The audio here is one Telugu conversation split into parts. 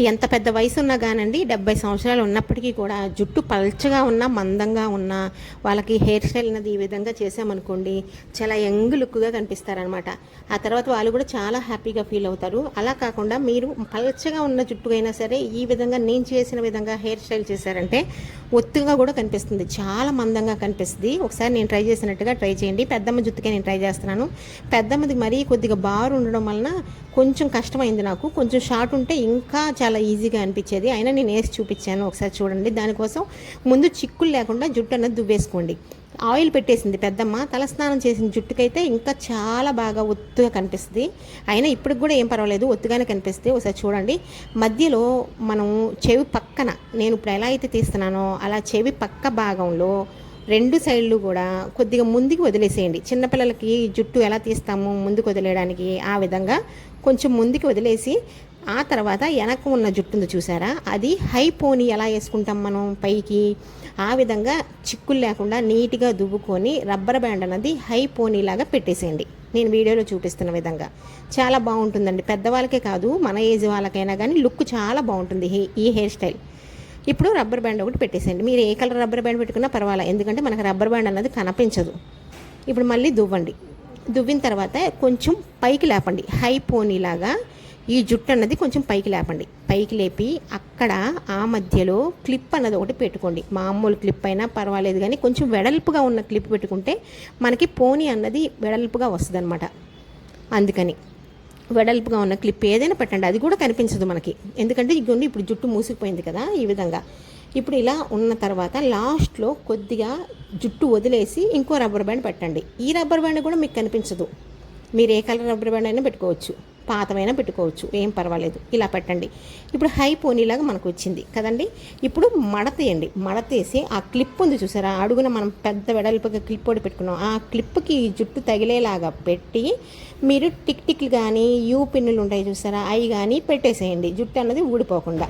ఎంత పెద్ద వయసు ఉన్నా కానండి డెబ్బై సంవత్సరాలు ఉన్నప్పటికీ కూడా జుట్టు పల్చగా ఉన్న మందంగా ఉన్న వాళ్ళకి హెయిర్ స్టైల్ అనేది ఈ విధంగా చేసామనుకోండి చాలా యంగ్ లుక్గా కనిపిస్తారనమాట. ఆ తర్వాత వాళ్ళు కూడా చాలా హ్యాపీగా ఫీల్ అవుతారు. అలా కాకుండా మీరు పల్చగా ఉన్న జుట్టు అయినా సరే ఈ విధంగా నేను చేసిన విధంగా హెయిర్ స్టైల్ చేశారంటే ఒత్తుగా కూడా కనిపిస్తుంది. చాలా మందంగా కనిపిస్తుంది. ఒకసారి నేను ట్రై చేసినట్టుగా ట్రై చేయండి. పెద్దమ్మ జుట్టుకే నేను ట్రై చేస్తున్నాను. పెద్దమ్మది మరీ కొద్దిగా బారు ఉండడం వలన కొంచెం కష్టమైంది నాకు. కొంచెం షార్ట్ ఉంటే ఇంకా చాలా ఈజీగా అనిపించేది. అయినా నేను వేసి చూపించాను. ఒకసారి చూడండి. దానికోసం ముందు చిక్కులు లేకుండా జుట్టు అన్నది దువ్వేసుకోండి. ఆయిల్ పెట్టేసింది పెద్దమ్మ. తలస్నానం చేసిన జుట్టుకైతే ఇంకా చాలా బాగా ఒత్తుగా కనిపిస్తుంది. అయినా ఇప్పటికి కూడా ఏం పర్వాలేదు. ఒత్తుగానే కనిపిస్తుంది. ఒకసారి చూడండి. మధ్యలో మనం చెవి పక్కన నేను ఇప్పుడు ఎలా అయితే తీస్తున్నానో అలా చెవి పక్క భాగంలో రెండు సైడ్లు కూడా కొద్దిగా ముందుకు వదిలేసేయండి. చిన్నపిల్లలకి జుట్టు ఎలా తీస్తాము? ముందుకు వదిలేయడానికి ఆ విధంగా కొంచెం ముందుకు వదిలేసి ఆ తర్వాత వెనక ఉన్న జుట్టుంది చూసారా? అది హై పోనీ ఎలా వేసుకుంటాం మనం పైకి? ఆ విధంగా చిక్కులు లేకుండా నీట్గా దువ్వుకొని రబ్బర్ బ్యాండ్ అన్నది హై పోనీలాగా పెట్టేసేయండి. నేను వీడియోలో చూపిస్తున్న విధంగా. చాలా బాగుంటుందండి. పెద్దవాళ్ళకే కాదు మన ఏజ్ వాళ్ళకైనా కానీ లుక్ చాలా బాగుంటుంది ఈ హెయిర్ స్టైల్. ఇప్పుడు రబ్బర్ బ్యాండ్ ఒకటి పెట్టేసేయండి. మీరు ఏ కలర్ రబ్బర్ బ్యాండ్ పెట్టుకున్నా పర్వాలేదు ఎందుకంటే మనకు రబ్బర్ బ్యాండ్ అన్నది కనిపించదు. ఇప్పుడు మళ్ళీ దువ్వండి. దువ్విన తర్వాత కొంచెం పైకి లేపండి. హై పోనీలాగా ఈ జుట్టు అన్నది కొంచెం పైకి లేపండి. పైకి లేపి అక్కడ ఆ మధ్యలో క్లిప్ అన్నది ఒకటి పెట్టుకోండి. మామూలు క్లిప్ అయినా పర్వాలేదు కానీ కొంచెం వెడల్పుగా ఉన్న క్లిప్ పెట్టుకుంటే మనకి పోనీ అన్నది వెడల్పుగా వస్తుంది అందుకని వెడల్పుగా ఉన్న క్లిప్ ఏదైనా పెట్టండి. అది కూడా కనిపించదు మనకి. ఎందుకంటే ఇగోండి ఇప్పుడు జుట్టు మూసుకుపోయింది కదా ఈ విధంగా. ఇప్పుడు ఇలా ఉన్న తర్వాత లాస్ట్లో కొద్దిగా జుట్టు వదిలేసి ఇంకో రబ్బర్ బ్యాండ్ పెట్టండి. ఈ రబ్బర్ బ్యాండ్ కూడా మీకు కనిపించదు. మీరు ఏ కలర్ రబ్బర్ బ్యాండ్ అయినా పెట్టుకోవచ్చు. పాతమైనా పెట్టుకోవచ్చు. ఏం పర్వాలేదు. ఇలా పెట్టండి. ఇప్పుడు హై పోనీలాగా మనకు వచ్చింది. కదండి? ఇప్పుడు మడతేయండి. మడతేసి ఆ క్లిప్ ఉంది చూసారా? అడుగున మనం పెద్ద వెడల్పుగా క్లిప్ ఒకటి పెట్టుకున్నాం. ఆ క్లిప్కి జుట్టు తగిలేలాగా పెట్టి మీరు టిక్ టిక్లు కానీ యూ పిన్నులు ఉంటాయి చూసారా? అవి కానీ పెట్టేసేయండి. జుట్టు అన్నది ఊడిపోకుండా.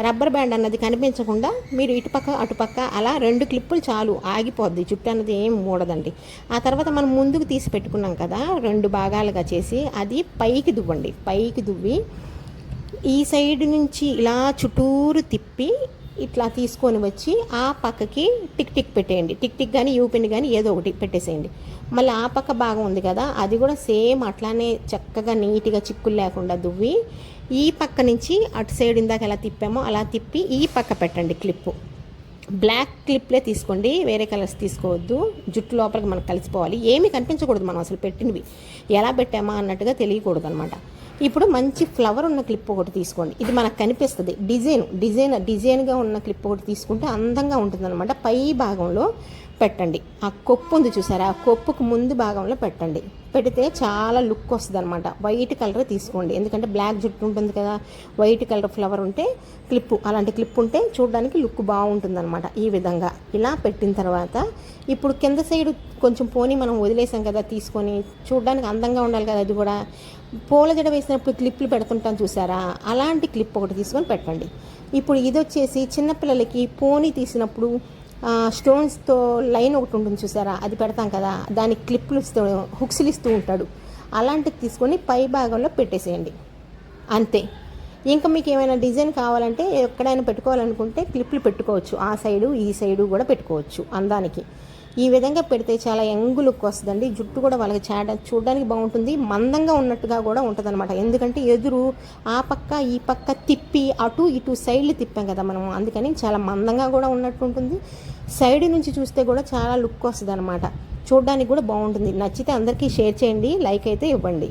రబ్బర్ బ్యాండ్ అన్నది కనిపించకుండా మీరు ఇటుపక్క అటుపక్క అలా రెండు క్లిప్పులు చాలు ఆగిపోద్ది. జుట్టు అన్నది ఏం మూడదండి. ఆ తర్వాత మనం ముందుకు తీసి పెట్టుకున్నాం కదా రెండు భాగాలుగా చేసి అది పైకి దువ్వండి. పైకి దువ్వి ఈ సైడ్ నుంచి ఇలా చుట్టూరు తిప్పి ఇట్లా తీసుకొని వచ్చి ఆ పక్కకి టిక్ టిక్ పెట్టేయండి. టిక్ టిక్ కానీ యూపిన్ కానీ ఏదో ఒకటి పెట్టేసేయండి. మళ్ళీ ఆ పక్క భాగం ఉంది కదా అది కూడా సేమ్ అట్లానే చక్కగా నీట్గా చిక్కులు లేకుండా దువ్వి ఈ పక్క నుంచి అటు సైడ్ ఇందాక ఎలా తిప్పామో అలా తిప్పి ఈ పక్క పెట్టండి క్లిప్పు. బ్లాక్ క్లిప్లే తీసుకోండి వేరే కలర్స్ తీసుకోవద్దు జుట్టు లోపలికి మనకు కలిసిపోవాలి. ఏమీ కనిపించకూడదు మనం అసలు పెట్టినవి. ఎలా పెట్టామా అన్నట్టుగా తెలియకూడదు అనమాట ఇప్పుడు మంచి ఫ్లవర్ ఉన్న క్లిప్ ఒకటి తీసుకోండి. ఇది మనకు కనిపిస్తుంది. డిజైన్ డిజైన్ డిజైన్గా ఉన్న క్లిప్ ఒకటి తీసుకుంటే అందంగా ఉంటుంది అనమాట పై భాగంలో పెట్టండి. ఆ కొప్పు ఉంది చూసారా? ఆ కొప్పుకు ముందు భాగంలో పెట్టండి. పెడితే చాలా లుక్ వస్తుంది అనమాట వైట్ కలర్ తీసుకోండి. ఎందుకంటే బ్లాక్ జుట్టు ఉంటుంది కదా. వైట్ కలర్ ఫ్లవర్ ఉంటే క్లిప్పు అలాంటి క్లిప్ ఉంటే చూడడానికి లుక్ బాగుంటుంది అనమాట ఈ విధంగా. ఇలా పెట్టిన తర్వాత ఇప్పుడు కింద సైడ్ కొంచెం పోనీ మనం వదిలేసాం కదా తీసుకొని చూడడానికి అందంగా ఉండాలి కదా అది కూడా. పూల జడ వేసినప్పుడు క్లిప్లు పెడుతుంటాం చూసారా? అలాంటి క్లిప్ ఒకటి తీసుకొని పెట్టండి. ఇప్పుడు ఇది వచ్చేసి చిన్నపిల్లలకి పోనీ తీసినప్పుడు స్టోన్స్తో లైన్ ఒకటి ఉంటుంది చూసారా? అది పెడతాం కదా? దానికి క్లిప్లు ఇస్తూ హుక్స్లు ఇస్తూ ఉంటాడు. అలాంటివి తీసుకొని పై భాగంలో పెట్టేసేయండి. అంతే. ఇంకా మీకు ఏమైనా డిజైన్ కావాలంటే ఎక్కడైనా పెట్టుకోవాలనుకుంటే క్లిప్లు పెట్టుకోవచ్చు. ఆ సైడు ఈ సైడు కూడా పెట్టుకోవచ్చు అందానికి. ఈ విధంగా పెడితే చాలా యంగ్ లుక్ వస్తుందండి. జుట్టు కూడా వాళ్ళకి చాడ చూడడానికి బాగుంటుంది. మందంగా ఉన్నట్టుగా కూడా ఉంటుంది అనమాట ఎందుకంటే ఎదురు ఆ పక్క ఈ పక్క తిప్పి అటు ఇటు సైడ్లు తిప్పాం కదా మనం అందుకని చాలా మందంగా కూడా ఉన్నట్టు ఉంటుంది సైడ్ నుంచి చూస్తే కూడా చాలా లుక్ వస్తుంది అనమాట చూడడానికి కూడా బాగుంటుంది. నచ్చితే అందరికీ షేర్ చేయండి. లైక్ అయితే ఇవ్వండి.